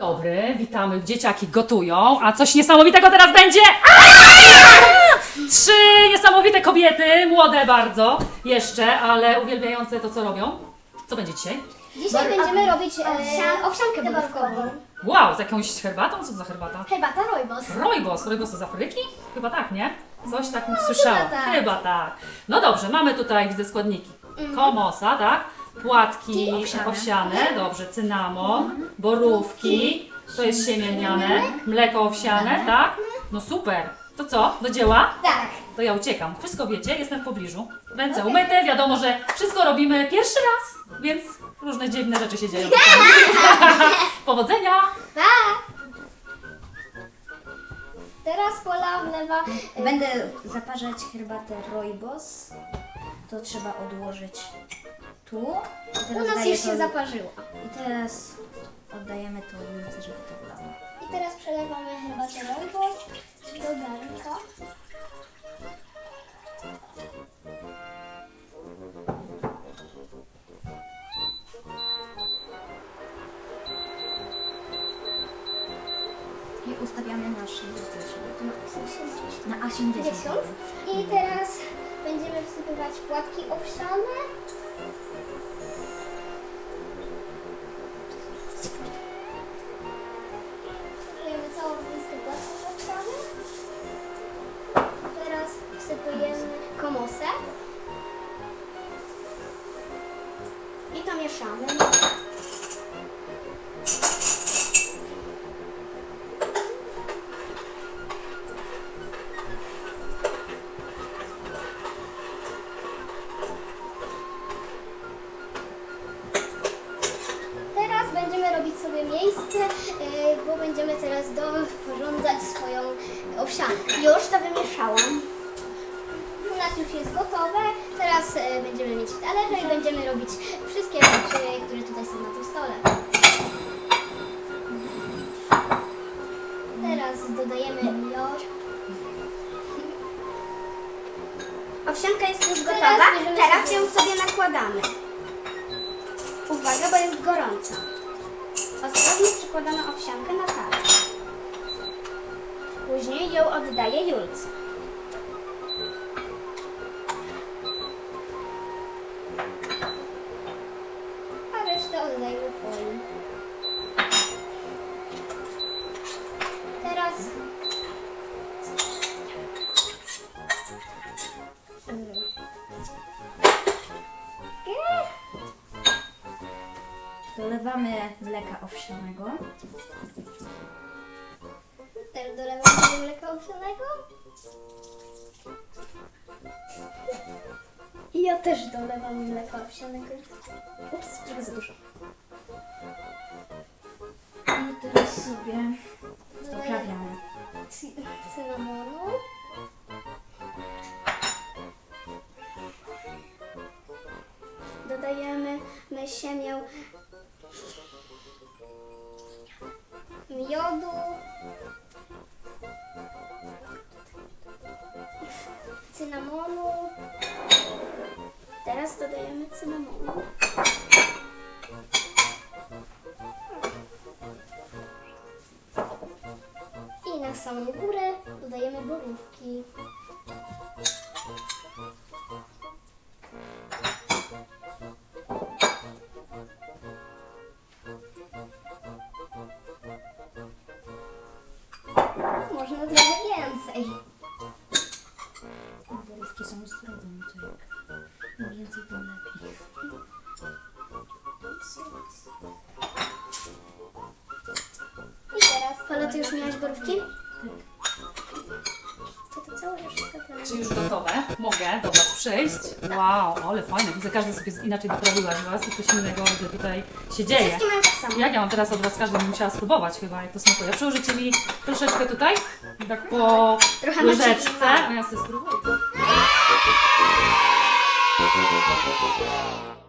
Dobry, witamy. Dzieciaki gotują, a coś niesamowitego teraz będzie! Aaaa! Trzy niesamowite kobiety, młode bardzo jeszcze, ale uwielbiające to, co robią. Co będzie dzisiaj? Dzisiaj będziemy robić e, Owsian- owsiankę borówkową. Wow, z jakąś herbatą? Co to za herbata? Herbata rooibos. Rojbos, rojbos z Afryki? Chyba tak, nie? Coś tak słyszałam. tak. Chyba tak. No dobrze, mamy tutaj, widzę składniki. Komosa, tak? Płatki owsiane. owsiane. dobrze, cynamon, borówki, to jest siemieniane, mleko owsiane, tak? No super. To co, do dzieła? Tak. To ja uciekam. Wszystko wiecie, jestem w pobliżu. Ręce umyte, wiadomo, że wszystko robimy pierwszy raz, więc różne dziwne rzeczy się dzieją. Powodzenia! Tak. Teraz Pola wlewa... Będę zaparzać herbatę rooibos. To trzeba odłożyć tu. I U teraz nas daję już się to- zaparzyła. I teraz oddajemy to Julce, żeby to wlała. I teraz przelewamy herbatę rooibos do garnka. I ustawiamy na 60. Na 80. 10. I teraz będziemy wsypywać płatki owsiane. Wsypujemy całą miskę płatków owsianych. Teraz wsypujemy komosę. I to mieszamy. Swoją owsiankę. Już to wymieszałam. U nas już jest gotowe. Teraz e, będziemy mieć talerze i będziemy robić wszystkie rzeczy, które tutaj są na tym stole. Teraz dodajemy miód. Owsianka jest już Teraz gotowa, bierzemy teraz sobie- ją sobie nakładamy. Uwaga, bo jest gorąca. Ostrożnie przykładamy owsiankę na talerz. Później ją oddaję Julce. A resztę oddajemy Poli. Teraz Dolewamy mleka owsianego. Też dolewamy mleka owsianego. I ja też dolewam mleka owsianego. Ups, trochę za dużo. I teraz sobie cy- cynamonu. Dodajemy my siemię miodu. Cynamonu. Teraz dodajemy cynamonu. I na samą górę dodajemy borówki. Borówki są zdrowe, no to jak im więcej, tym lepiej. I teraz ty już miałaś borówki? to, to całe już gotowe. Czy już gotowe? Mogę do Was przyjść? Wow, ale fajne. Widzę, każdy sobie inaczej doprawiłaś Was i coś innego widzę tutaj się dzieje. Wszystkie mają tak samo. Jak ja mam teraz od Was każdy bym musiała spróbować chyba, jak to smakuje. Przyłożycie mi troszeczkę tutaj, tak po Trochę łyżeczce, a ja sobie spróbuję. Yeah.